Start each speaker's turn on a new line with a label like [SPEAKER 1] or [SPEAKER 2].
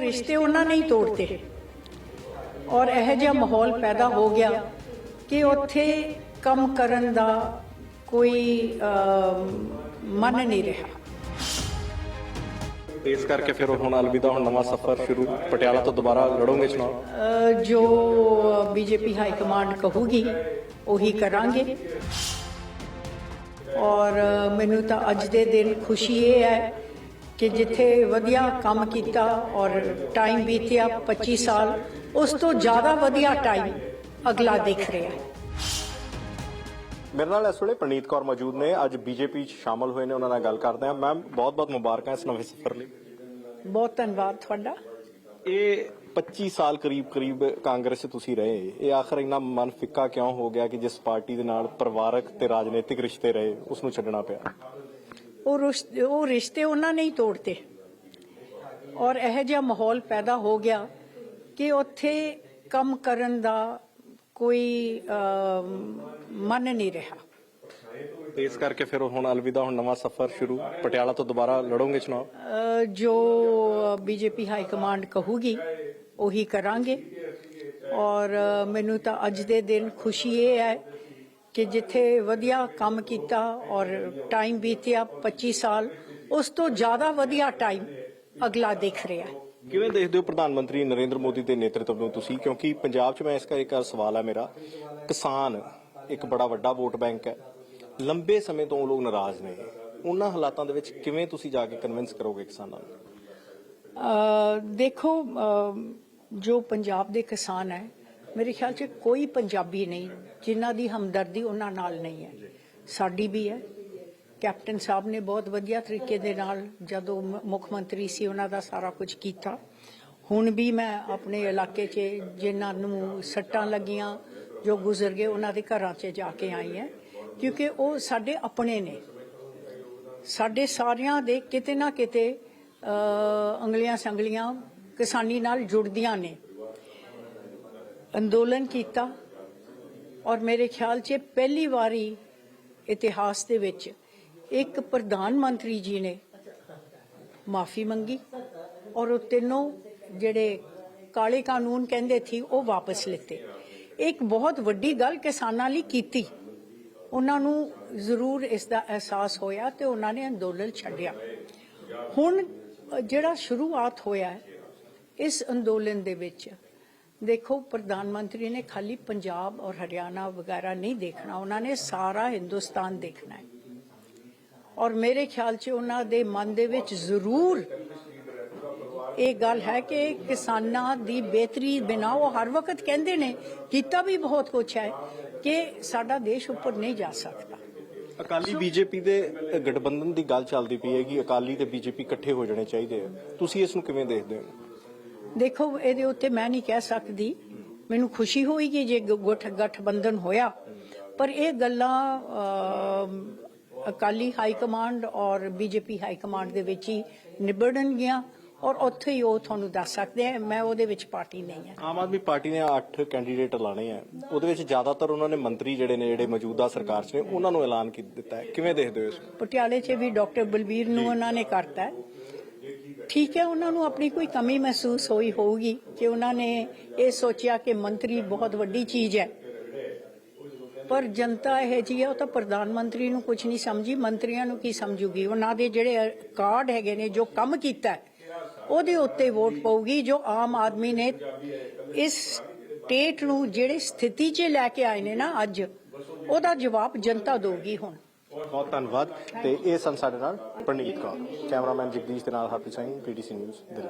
[SPEAKER 1] ਰਿਸ਼ਤੇ ਉਹਨਾਂ ਨੇ ਹੀ ਤੋੜਤੇ। ਔਰ ਇਹੋ ਜਿਹਾ ਮਾਹੌਲ ਪੈਦਾ ਹੋ ਗਿਆ ਕਿ ਉੱਥੇ ਕੰਮ ਕਰਨ ਦਾ ਕੋਈ ਮਨ ਨਹੀਂ ਰਿਹਾ।
[SPEAKER 2] ਇਸ ਕਰਕੇ ਫਿਰ ਹੁਣ ਅਲਵਿਦਾ ਹੁਣ ਨਵਾਂ ਸਫ਼ਰ ਸ਼ੁਰੂ ਪਟਿਆਲਾ ਤੋਂ ਦੁਬਾਰਾ ਲੜੋਗੇ ਚੁਣਾਵ
[SPEAKER 1] ਜੋ ਬੀਜੇਪੀ ਹਾਈ ਕਮਾਂਡ ਕਹੂਗੀ ਉਹੀ ਕਰਾਂਗੇ। ਔਰ ਮੈਨੂੰ ਤਾਂ ਅੱਜ ਦੇ ਦਿਨ ਖੁਸ਼ੀ ਇਹ ਹੈ ਕਿ ਜਿੱਥੇ ਵਧੀਆ ਕੰਮ ਕੀਤਾ ਔਰ ਟਾਈਮ ਬੀਤਿਆ 25 ਸਾਲ ਉਸ ਤੋਂ ਜ਼ਿਆਦਾ ਵਧੀਆ ਟਾਈਮ ਅਗਲਾ ਦਿਖ ਰਿਹਾ ਹੈ।
[SPEAKER 2] ਮੇਰੇ ਨਾਲ ਇਸ ਵੇਲੇ ਪ੍ਰਨੀਤ ਕੌਰ ਮੌਜੂਦ ਨੇ। ਅੱਜ ਬੀਜੇਪੀ 'ਚ ਸ਼ਾਮਲ ਹੋਏ ਨੇ ਉਹਨਾਂ ਨਾਲ ਗੱਲ ਕਰਦੇ ਹਾਂ। ਮੈਮ ਬਹੁਤ-ਬਹੁਤ ਮੁਬਾਰਕਾਂ ਇਸ ਨਵੇਂ ਸਫ਼ਰ ਲਈ।
[SPEAKER 1] ਬਹੁਤ ਧੰਨਵਾਦ ਤੁਹਾਡਾ।
[SPEAKER 2] ਇਹ 25 ਸਾਲ ਕਰੀਬ-ਕਰੀਬ ਕਾਂਗਰਸ 'ਚ ਤੁਸੀਂ ਰਹੇ। ਇਹ ਆਖਰ ਇੰਨਾ ਮਨ ਫਿੱਕਾ ਕਿਉਂ ਹੋ ਗਿਆ ਕਿ ਜਿਸ ਪਾਰਟੀ ਦੇ ਨਾਲ ਪਰਿਵਾਰਕ ਤੇ ਰਾਜਨੀਤਿਕ ਰਿਸ਼ਤੇ ਰਹੇ ਉਸ ਨੂੰ ਛੱਡਣਾ ਪਿਆ?
[SPEAKER 1] ਉਹ ਰਿਸ਼ਤੇ ਉਹ ਰਿਸ਼ਤੇ ਉਹਨਾਂ ਨੇ ਹੀ ਤੋੜਤੇ। ਔਰ ਇਹੋ ਜਿਹਾ ਮਾਹੌਲ ਪੈਦਾ ਹੋ ਗਿਆ ਕਿ ਉੱਥੇ ਕੰਮ ਕਰਨ ਦਾ ਕੋਈ ਅਮ, ਮਨ ਨਹੀਂ ਰਿਹਾ।
[SPEAKER 2] ਤੇ ਇਸ ਕਰਕੇ ਫਿਰ ਹੁਣ ਅਲਵਿਦਾ ਹੁਣ ਨਵਾਂ ਸਫ਼ਰ ਸ਼ੁਰੂ ਪਟਿਆਲਾ ਤੋਂ ਦੁਬਾਰਾ ਲੜੋਗੇ ਚੁਣਾਵ
[SPEAKER 1] ਅ, ਜੋ ਬੀਜੇਪੀ ਹਾਈ ਕਮਾਂਡ ਕਹੂਗੀ ਉਹੀ ਕਰਾਂਗੇ। ਔਰ ਅ, ਮੈਨੂੰ ਤਾਂ ਅੱਜ ਦੇ ਦਿਨ ਖੁਸ਼ੀ ਇਹ ਹੈ ਕਿ ਜਿੱਥੇ ਵਧੀਆ ਕੰਮ ਕੀਤਾ ਔਰ ਟਾਈਮ ਬੀਤਿਆ 25 ਸਾਲ ਉਸ ਤੋਂ ਜ਼ਿਆਦਾ ਵਧੀਆ ਟਾਈਮ ਅਗਲਾ ਦਿਖ ਰਿਹਾ ਹੈ।
[SPEAKER 2] ਕਿਵੇਂ ਦੇਖਦੇ ਹੋ ਪ੍ਰਧਾਨ ਮੰਤਰੀ ਨਰਿੰਦਰ ਮੋਦੀ ਦੇ ਨੇਤਰਤਵ ਨੂੰ ਤੁਸੀਂ? ਕਿਉਂਕਿ ਪੰਜਾਬ 'ਚ ਮੈਂ ਇਸ ਕਰਕੇ ਇੱਕ ਸਵਾਲ ਹੈ ਮੇਰਾ ਕਿਸਾਨ ਇੱਕ ਬੜਾ ਵੱਡਾ ਵੋਟ ਬੈਂਕ ਹੈ ਲੰਬੇ ਸਮੇਂ ਤੋਂ ਉਹ ਲੋਕ ਨਾਰਾਜ਼ ਨੇ। ਉਹਨਾਂ ਹਾਲਾਤਾਂ ਦੇ ਵਿੱਚ ਕਿਵੇਂ ਤੁਸੀਂ ਜਾ ਕੇ ਕਨਵਿੰਸ ਕਰੋਗੇ ਕਿਸਾਨਾਂ ਨੂੰ?
[SPEAKER 1] ਦੇਖੋ ਜੋ ਪੰਜਾਬ ਦੇ ਕਿਸਾਨ ਹੈ ਮੇਰੇ ਖਿਆਲ 'ਚ ਕੋਈ ਪੰਜਾਬੀ ਨਹੀਂ ਜਿਨ੍ਹਾਂ ਦੀ ਹਮਦਰਦੀ ਉਹਨਾਂ ਨਾਲ ਨਹੀਂ ਹੈ। ਸਾਡੀ ਵੀ ਹੈ। ਕੈਪਟਨ ਸਾਹਿਬ ਨੇ ਬਹੁਤ ਵਧੀਆ ਤਰੀਕੇ ਦੇ ਨਾਲ ਜਦੋਂ ਮੁੱਖ ਮੰਤਰੀ ਸੀ ਉਹਨਾਂ ਦਾ ਸਾਰਾ ਕੁਝ ਕੀਤਾ। ਹੁਣ ਵੀ ਮੈਂ ਆਪਣੇ ਇਲਾਕੇ 'ਚ ਜਿਨ੍ਹਾਂ ਨੂੰ ਸੱਟਾਂ ਲੱਗੀਆਂ ਜੋ ਗੁਜ਼ਰ ਗਏ, ਉਹਨਾਂ ਦੇ ਘਰਾਂ 'ਚ ਜਾ ਕੇ ਆਈ ਹੈ। ਕਿਉਂਕਿ ਉਹ ਸਾਡੇ ਆਪਣੇ ਨੇ। ਸਾਡੇ ਸਾਰਿਆਂ ਦੇ ਕਿਤੇ ਨਾ ਕਿਤੇ ਅੰਗਲੀਆਂ ਸੰਗਲੀਆਂ ਕਿਸਾਨੀ ਨਾਲ ਜੁੜਦੀਆਂ ਨੇ। ਅੰਦੋਲਨ ਕੀਤਾ। ਔਰ ਮੇਰੇ ਖਿਆਲ 'ਚ ਪਹਿਲੀ ਵਾਰੀ ਇਤਿਹਾਸ ਦੇ ਵਿੱਚ ਇੱਕ ਪ੍ਰਧਾਨ ਮੰਤਰੀ ਜੀ ਨੇ ਮਾਫੀ ਮੰਗੀ ਔਰ ਉਹ ਤਿੰਨੋਂ ਜਿਹੜੇ ਕਾਲੇ ਕਾਨੂੰਨ ਕਹਿੰਦੇ ਸੀ ਉਹ ਵਾਪਸ ਲਿੱਤੇ। ਇੱਕ ਬਹੁਤ ਵੱਡੀ ਗੱਲ ਕਿਸਾਨਾਂ ਲਈ ਕੀਤੀ। ਉਹਨਾਂ ਨੂੰ ਜ਼ਰੂਰ ਇਸ ਦਾ ਅਹਿਸਾਸ ਹੋਇਆ ਤੇ ਉਹਨਾਂ ਨੇ ਅੰਦੋਲਨ ਛੱਡਿਆ। ਹੁਣ ਅ, ਜਿਹੜਾ ਸ਼ੁਰੂਆਤ ਹੋਇਆ ਇਸ ਅੰਦੋਲਨ ਦੇ ਵਿੱਚ ਦੇਖੋ, ਪ੍ਰਧਾਨ ਮੰਤਰੀ ਨੇ ਖਾਲੀ ਪੰਜਾਬ ਔਰ ਹਰਿਆਣਾ ਵਗੈਰਾ ਨਹੀਂ ਦੇਖਣਾ, ਉਹਨਾਂ ਨੇ ਸਾਰਾ ਹਿੰਦੁਸਤਾਨ ਦੇਖਣਾ ਹੈ। ਔਰ ਮੇਰੇ ਖਿਆਲ 'ਚ ਉਹਨਾਂ ਦੇ ਮਨ ਦੇ ਵਿੱਚ ਜ਼ਰੂਰ ਇਹ ਗੱਲ ਹੈ ਕਿ ਕਿਸਾਨਾਂ ਦੀ ਬਿਹਤਰੀ ਬਿਨਾ ਉਹ ਹਰ ਵਕਤ ਕਹਿੰਦੇ ਨੇ, ਕੀਤਾ ਵੀ ਬਹੁਤ ਕੁਝ ਹੈ ਕਿ ਸਾਡਾ ਦੇਸ਼ ਉੱਪਰ ਨਹੀਂ ਜਾ ਸਕਦਾ।
[SPEAKER 2] ਅਕਾਲੀ ਬੀਜੇਪੀ ਦੇ ਗਠਬੰਧਨ ਦੀ ਗੱਲ ਚੱਲਦੀ ਪਈ ਹੈ ਕਿ ਅਕਾਲੀ ਤੇ ਬੀਜੇਪੀ ਇਕੱਠੇ ਹੋ ਜਾਣੇ ਚਾਹੀਦੇ ਆ। ਤੁਸੀਂ ਇਸ ਨੂੰ ਕਿਵੇਂ ਦੇਖਦੇ ਹੋ?
[SPEAKER 1] ਦੇਖੋ ਇਹਦੇ ਉੱਤੇ ਮੈਂ ਨਹੀਂ ਕਹਿ ਸਕਦੀ। ਮੈਨੂੰ ਖੁਸ਼ੀ ਹੋਈ ਜੇ ਗੁੱਠ ਗਠਬੰਧਨ ਹੋਇਆ। ਪਰ ਇਹ ਗੱਲਾਂ ਅਕਾਲੀ ਹਾਈ ਕਮਾਂਡ ਔਰ ਬੀਜੇਪੀ ਹਾਈ ਕਮਾਂਡ ਦੇ ਵਿੱਚ ਹੀ ਨਿਬੜਨਗੀਆਂ ਔਰ ਉੱਥੇ ਹੀ ਉਹ ਤੁਹਾਨੂੰ ਦੱਸ ਸਕਦੇ ਆ। ਮੈਂ ਉਹਦੇ ਵਿੱਚ ਪਾਰਟੀ ਨਹੀਂ ਹੈ
[SPEAKER 2] ਆਮ ਆਦਮੀ ਪਾਰਟੀ ਨੇ 8 ਕੈਂਡੀਡੇਟ ਲਾਣੇ ਆ। ਉਹਦੇ ਵਿੱਚ ਜ਼ਿਆਦਾਤਰ ਉਹਨਾਂ ਨੇ ਮੰਤਰੀ ਜਿਹੜੇ ਨੇ ਜਿਹੜੇ ਮੌਜੂਦਾ ਸਰਕਾਰ 'ਚ ਨੇ ਉਹਨਾਂ ਨੂੰ ਐਲਾਨ ਕੀ ਦਿੱਤਾ ਹੈ? ਕਿਵੇਂ ਦੇਖਦੇ ਹੋ ਇਸ
[SPEAKER 1] ਪਟਿਆਲੇ 'ਚ ਵੀ ਡਾਕਟਰ ਬਲਬੀਰ ਨੂੰ ਉਹਨਾਂ ਨੇ ਕਰਤਾ ਹੈ। ਠੀਕ ਹੈ ਉਹਨਾਂ ਨੂੰ ਆਪਣੀ ਕੋਈ ਕਮੀ ਮਹਿਸੂਸ ਹੋਈ ਹੋਊਗੀ ਕਿ ਉਹਨਾਂ ਨੇ ਇਹ ਸੋਚਿਆ ਕਿ ਮੰਤਰੀ ਬਹੁਤ ਵੱਡੀ ਚੀਜ਼ ਹੈ। ਪਰ ਜਨਤਾ ਇਹ ਜੀ ਉਹ ਤਾਂ ਪ੍ਰਧਾਨ ਮੰਤਰੀ ਨੂੰ ਕੁਝ ਨਹੀਂ ਸਮਝੀ ਮੰਤਰੀਆਂ ਨੂੰ ਕੀ ਸਮਝੂਗੀ? ਉਹਨਾਂ ਦੇ ਜਿਹੜੇ ਕਾਰਡ ਹੈਗੇ ਨੇ ਜੋ ਕੰਮ ਕੀਤਾ ਹੈ, ਉਹਦੇ ਉੱਤੇ ਵੋਟ ਪਾਉਗੀ ਜੋ ਆਮ ਆਦਮੀ ਨੇ ਇਸ ਸਟੇਟ ਨੂੰ ਜਿਹੜੇ ਸਥਿਤੀ 'ਚ ਲੈ ਕੇ ਆਏ ਨੇ ਨਾ ਅੱਜ ਉਹਦਾ ਜਵਾਬ ਜਨਤਾ ਦੇਊਗੀ ਹੁਣ।
[SPEAKER 2] ਬਹੁਤ ਧੰਨਵਾਦ ਤੇ ਇਹ ਸਨ ਸਾਡੇ ਨਾਲ ਪ੍ਰਨੀਤ ਕੌਰ, ਕੈਮਰਾਮੈਨ ਜਗਦੀਸ਼ ਦੇ ਨਾਲ ਹਰਪ੍ਰੀਤ ਸਿੰਘ ਪੀਟੀਸੀ ਨਿਊਜ਼, ਦਿੱਲੀ।